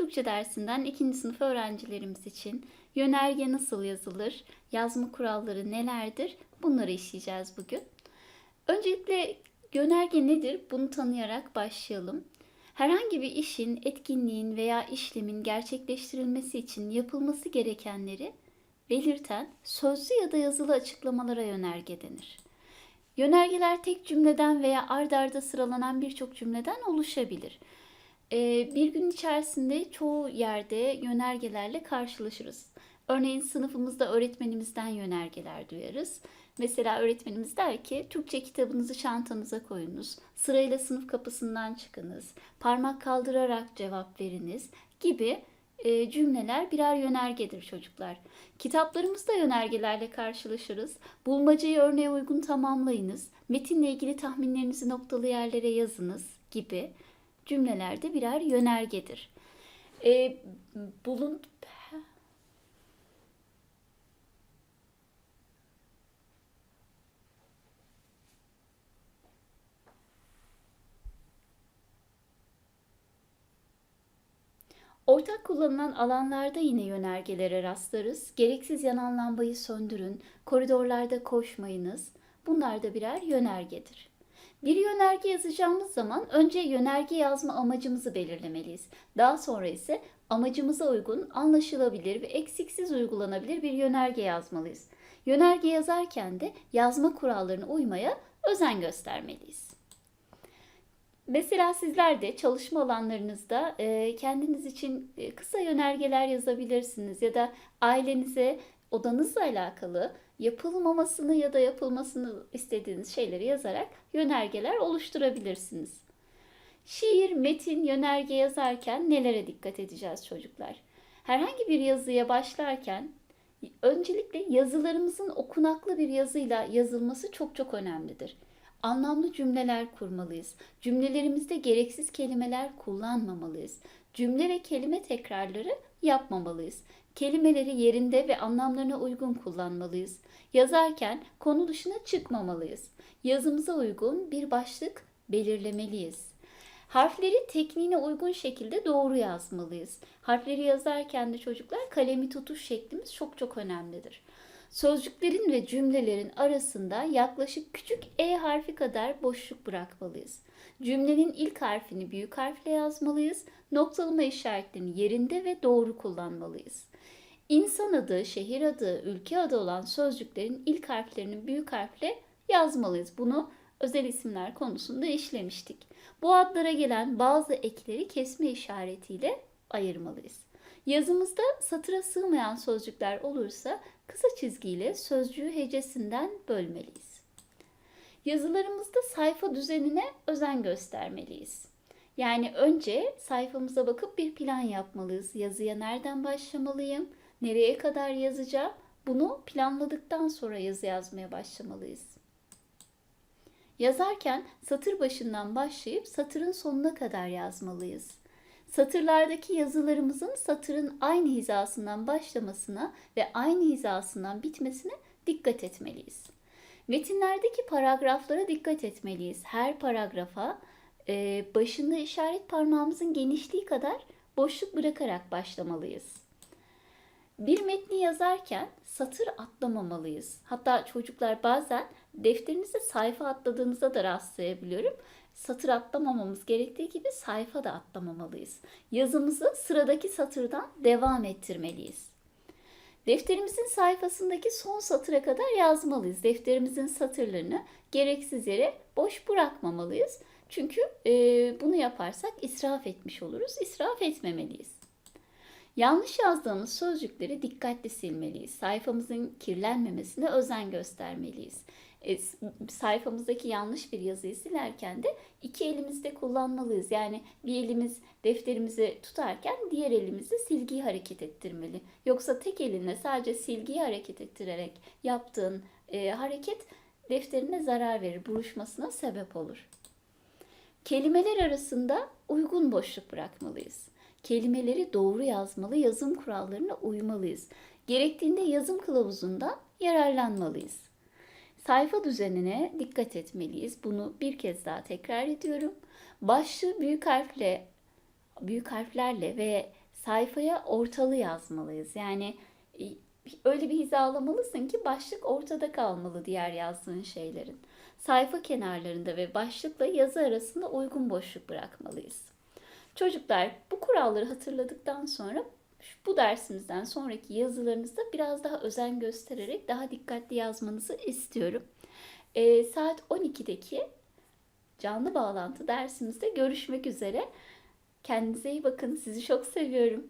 Türkçe dersinden ikinci sınıf öğrencilerimiz için yönerge nasıl yazılır, yazma kuralları nelerdir bunları işleyeceğiz bugün. Öncelikle yönerge nedir bunu tanıyarak başlayalım. Herhangi bir işin, etkinliğin veya işlemin gerçekleştirilmesi için yapılması gerekenleri belirten sözlü ya da yazılı açıklamalara yönerge denir. Yönergeler tek cümleden veya ard arda sıralanan birçok cümleden oluşabilir. Ee, bir gün içerisinde çoğu yerde yönergelerle karşılaşırız. Örneğin sınıfımızda öğretmenimizden yönergeler duyarız. Mesela öğretmenimiz der ki Türkçe kitabınızı çantanıza koyunuz, sırayla sınıf kapısından çıkınız, parmak kaldırarak cevap veriniz gibi e, cümleler birer yönergedir çocuklar. Kitaplarımızda yönergelerle karşılaşırız. Bulmacayı örneğe uygun tamamlayınız, metinle ilgili tahminlerinizi noktalı yerlere yazınız gibi cümleler de birer yönergedir. E, bulun Ortak kullanılan alanlarda yine yönergelere rastlarız. Gereksiz yanan lambayı söndürün, koridorlarda koşmayınız. Bunlar da birer yönergedir. Bir yönerge yazacağımız zaman önce yönerge yazma amacımızı belirlemeliyiz. Daha sonra ise amacımıza uygun, anlaşılabilir ve eksiksiz uygulanabilir bir yönerge yazmalıyız. Yönerge yazarken de yazma kurallarına uymaya özen göstermeliyiz. Mesela sizler de çalışma alanlarınızda kendiniz için kısa yönergeler yazabilirsiniz ya da ailenize odanızla alakalı yapılmamasını ya da yapılmasını istediğiniz şeyleri yazarak yönergeler oluşturabilirsiniz. Şiir, metin, yönerge yazarken nelere dikkat edeceğiz çocuklar? Herhangi bir yazıya başlarken öncelikle yazılarımızın okunaklı bir yazıyla yazılması çok çok önemlidir. Anlamlı cümleler kurmalıyız. Cümlelerimizde gereksiz kelimeler kullanmamalıyız. Cümle ve kelime tekrarları yapmamalıyız. Kelimeleri yerinde ve anlamlarına uygun kullanmalıyız. Yazarken konu dışına çıkmamalıyız. Yazımıza uygun bir başlık belirlemeliyiz. Harfleri tekniğine uygun şekilde doğru yazmalıyız. Harfleri yazarken de çocuklar kalemi tutuş şeklimiz çok çok önemlidir. Sözcüklerin ve cümlelerin arasında yaklaşık küçük e harfi kadar boşluk bırakmalıyız. Cümlenin ilk harfini büyük harfle yazmalıyız. Noktalama işaretlerini yerinde ve doğru kullanmalıyız. İnsan adı, şehir adı, ülke adı olan sözcüklerin ilk harflerini büyük harfle yazmalıyız. Bunu özel isimler konusunda işlemiştik. Bu adlara gelen bazı ekleri kesme işaretiyle ayırmalıyız. Yazımızda satıra sığmayan sözcükler olursa kısa çizgiyle sözcüğü hecesinden bölmeliyiz. Yazılarımızda sayfa düzenine özen göstermeliyiz. Yani önce sayfamıza bakıp bir plan yapmalıyız. Yazıya nereden başlamalıyım, nereye kadar yazacağım bunu planladıktan sonra yazı yazmaya başlamalıyız. Yazarken satır başından başlayıp satırın sonuna kadar yazmalıyız. Satırlardaki yazılarımızın satırın aynı hizasından başlamasına ve aynı hizasından bitmesine dikkat etmeliyiz. Metinlerdeki paragraflara dikkat etmeliyiz. Her paragrafa e, başında işaret parmağımızın genişliği kadar boşluk bırakarak başlamalıyız. Bir metni yazarken satır atlamamalıyız. Hatta çocuklar bazen defterinizde sayfa atladığınızda da rastlayabiliyorum satır atlamamamız gerektiği gibi sayfa da atlamamalıyız. Yazımızı sıradaki satırdan devam ettirmeliyiz. Defterimizin sayfasındaki son satıra kadar yazmalıyız. Defterimizin satırlarını gereksiz yere boş bırakmamalıyız. Çünkü e, bunu yaparsak israf etmiş oluruz. İsraf etmemeliyiz. Yanlış yazdığımız sözcükleri dikkatli silmeliyiz. Sayfamızın kirlenmemesine özen göstermeliyiz e, sayfamızdaki yanlış bir yazıyı silerken de iki elimizde kullanmalıyız. Yani bir elimiz defterimizi tutarken diğer elimizde silgiyi hareket ettirmeli. Yoksa tek elinle sadece silgiyi hareket ettirerek yaptığın e, hareket defterine zarar verir, buruşmasına sebep olur. Kelimeler arasında uygun boşluk bırakmalıyız. Kelimeleri doğru yazmalı, yazım kurallarına uymalıyız. Gerektiğinde yazım kılavuzundan yararlanmalıyız. Sayfa düzenine dikkat etmeliyiz. Bunu bir kez daha tekrar ediyorum. Başlığı büyük harfle büyük harflerle ve sayfaya ortalı yazmalıyız. Yani e, öyle bir hizalamalısın ki başlık ortada kalmalı diğer yazdığın şeylerin. Sayfa kenarlarında ve başlıkla yazı arasında uygun boşluk bırakmalıyız. Çocuklar bu kuralları hatırladıktan sonra bu dersimizden sonraki yazılarınızda biraz daha özen göstererek daha dikkatli yazmanızı istiyorum. Ee, saat 12'deki canlı bağlantı dersimizde görüşmek üzere. Kendinize iyi bakın. Sizi çok seviyorum.